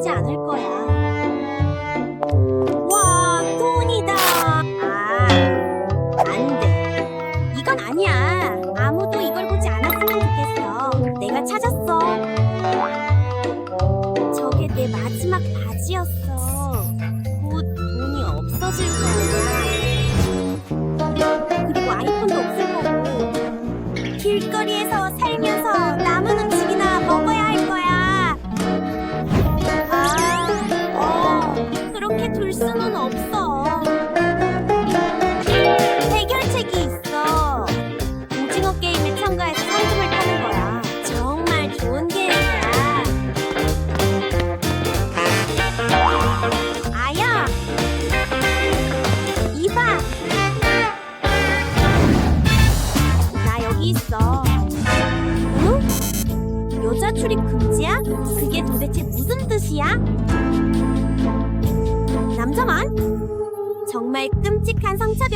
하지 않을 거야.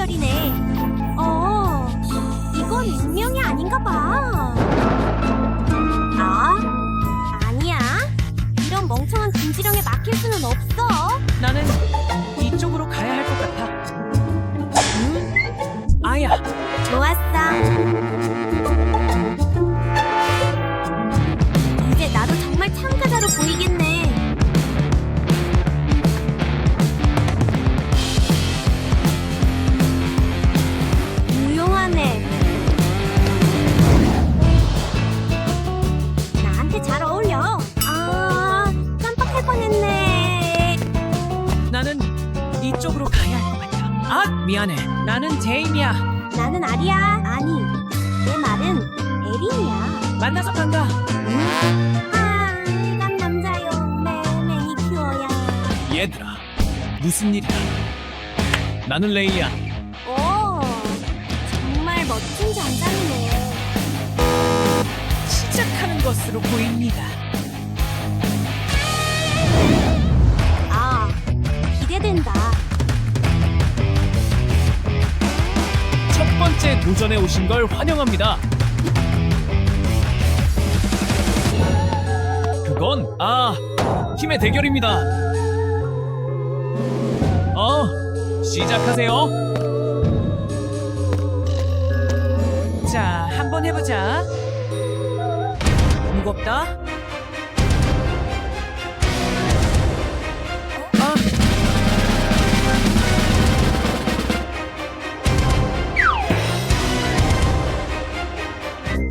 성차별이네. 아, 난 남자요. 매 매니큐어야. 얘들아 무슨 일이야 나는 레이야 오, 정말 멋진 장장이네. 시작하는 것으로 보입니다. 아, 기대된다. 첫 번째 도전에 오신 걸 환영합니다 그건 아 힘의 대결입니다 어 시작하세요 자, 한번 해보자. 무겁다.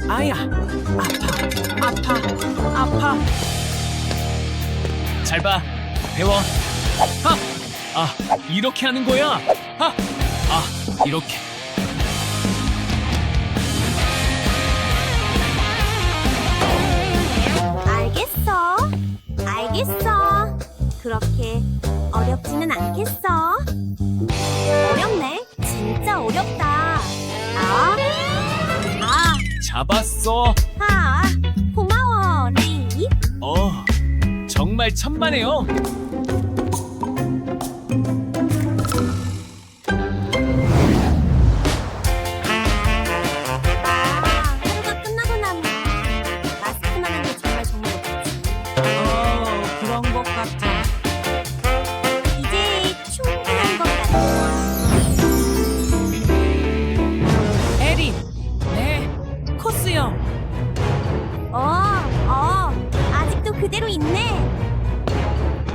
아, 아파, 아파, 아파. 잘 봐 배워 하 아 이렇게 하는 거야 하 아 이렇게 알겠어. 알겠어. 그렇게 어렵지는 않겠어. 어렵네. 진짜 어렵다. 아, 아, 잡았어 아. 정말 천만에요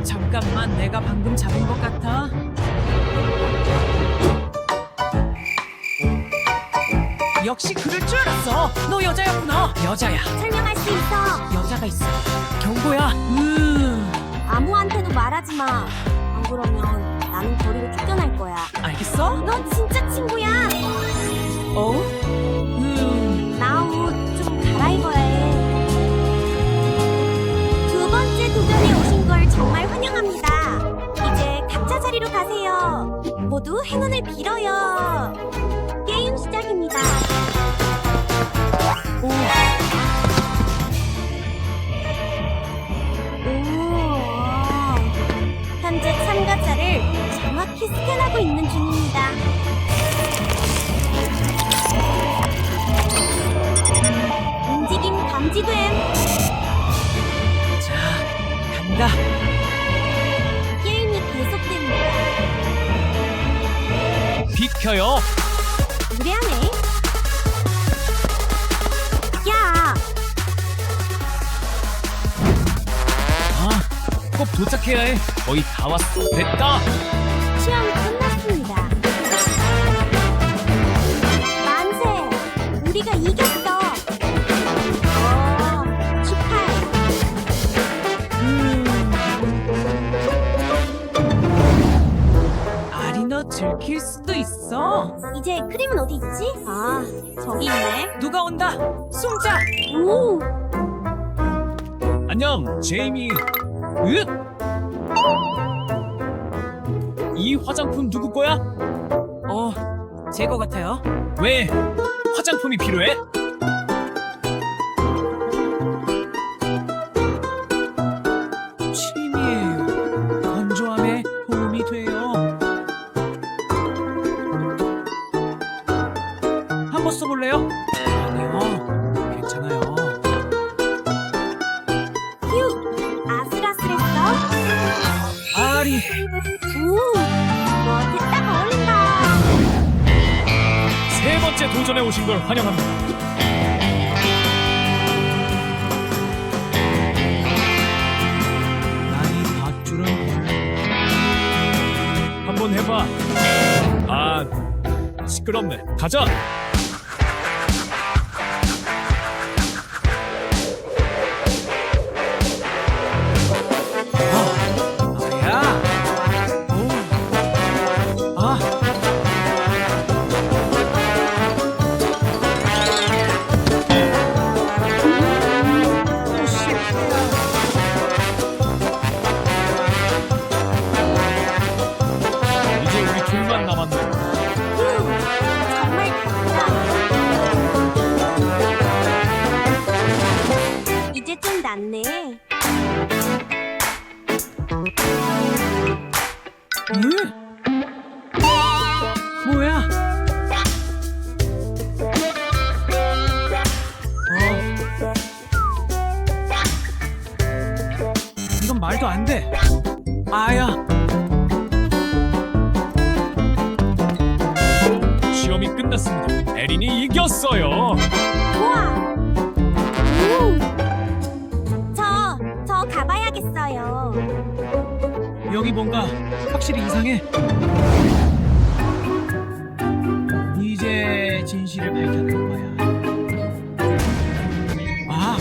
잠깐만, 내가 방금 잡은 것 같아. 역시 그럴 줄 알았어. 너 여자였구나. 여자야. 설명할 수 있어. 여자가 있어. 경고야. 음, 아무한테도 말하지 마. 안 그러면 나는 거리로 쫓겨날 거야. 알겠어? 넌 진짜 친구야. 어? 자리로 가세요. 모두 행운을 빌어요. 게임 시작입니다. 오. 오. 꼭 도착해야 해. 거의 다 왔어. 됐다. 시험 끝났습니다. 만세! 우리가 이겼어. 어, 축하해. 아리너 들킬 수도 있어. 이제 크림은 어디 있지? 아, 저기 있네. 누가 온다. 숨자. 오, 안녕, 제이미. 으? 이 화장품 누구 거야? 어, 제 거 같아요. 왜 화장품이 필요해? 환영합니다. 밧줄은. 한번 해봐. 아, 시끄럽네. 가자. 뭔가 확실히 이상해. 이제 진실을 밝혀낼 거야. 아,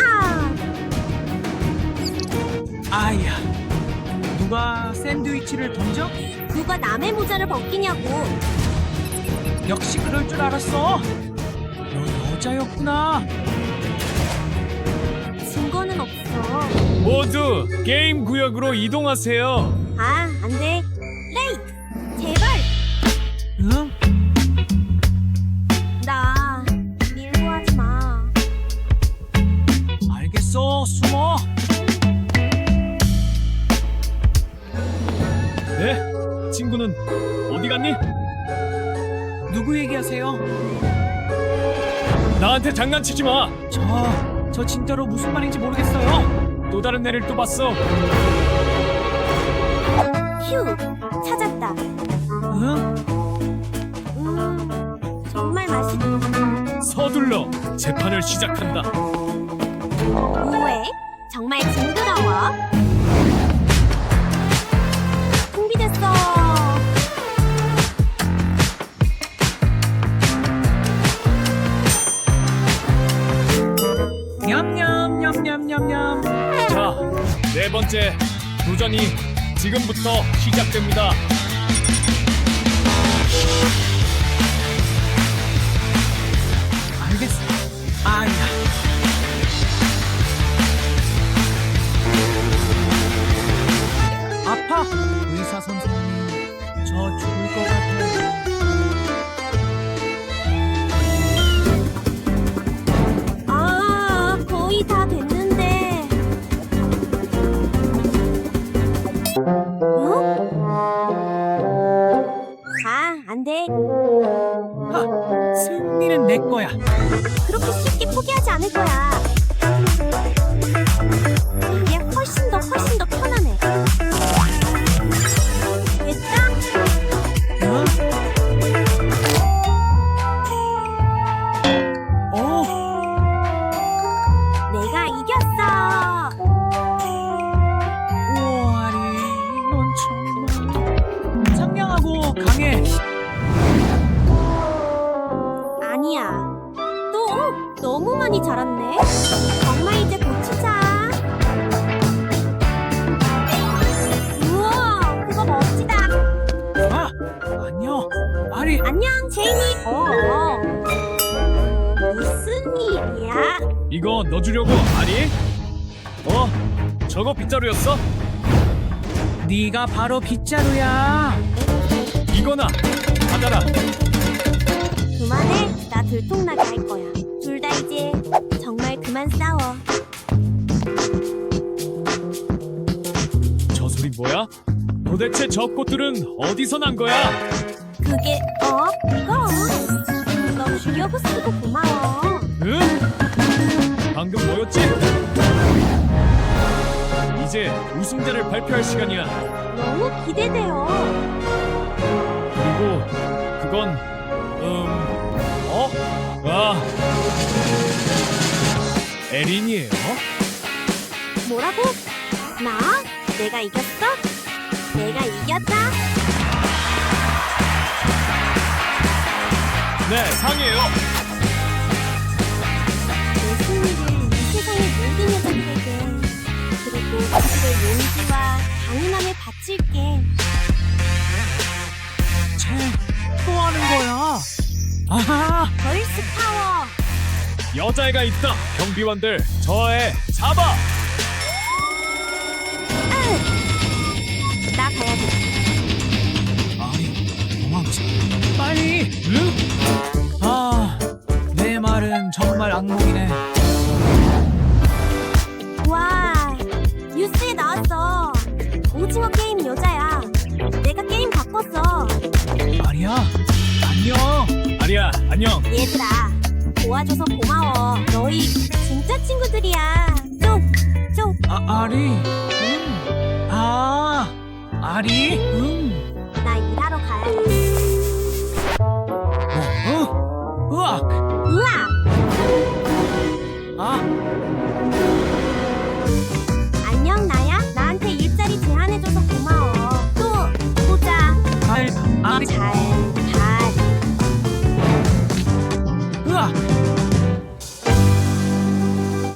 아, 아야. 누가 샌드위치를 던져? 누가 남의 모자를 벗기냐고. 역시 그럴 줄 알았어. 너 여자였구나. 없어. 모두 게임 구역으로 이동하세요. 아, 안 돼. 레이트! 제발! 응? 나 밀고 하지 마. 알겠어. 숨어. 네? 친구는 어디 갔니? 누구 얘기하세요? 나한테 장난치지 마. 저, 저 진짜로 무슨 말인지 모르겠어요. 또 다른 애를 또 봤어. 휴! 찾았다. 응? 음, 정말 맛있... 서둘러 재판을 시작한다. 뭐해? 정말 징그러워. 번째 도전이 지금부터 시작됩니다. 알겠어. 아야. 아파. 의사 선생님, 저 죽을 것 같아요. 이거 넣어주려고 아니? 어? 저거 빗자루였어? 네가 바로 빗자루야 이거나 받아라. 그만해. 나 들통나게 할 거야. 둘 다 이제 정말 그만 싸워. 저 소리 뭐야? 도대체 저 꽃들은 어디서 난 거야? 그게 어? 이거 너 주려고 쓰고 고마워. 응? 방금 뭐였지? 이제 우승자를 발표할 시간이야. 너무 기대돼요. 그리고 그건 음 어? 아 에린이에요? 뭐라고? 나? 내가 이겼어? 내가 이겼다? 네 상이에요. 용기와 강인함에 바칠게. 쟤또 하는 거야 아하 걸스 파워. 여자애가 있다. 경비원들 저애 잡아. 나 가야겠다. 아리 도망쳐 빨리 응? 아내 말은 정말 악몽이네 안녕. 아리야, 안녕. 얘들아, 도와줘서 고마워. 너희 진짜 친구들이야. 쪽, 쪽. 아, 아리. 응. 아, 아리. 응. 나 일하러 가야 해. 어? 으악. 으아! 아, 안녕, 나야. 나한테 일자리 제안해줘서 고마워. 또, 보자. 잘.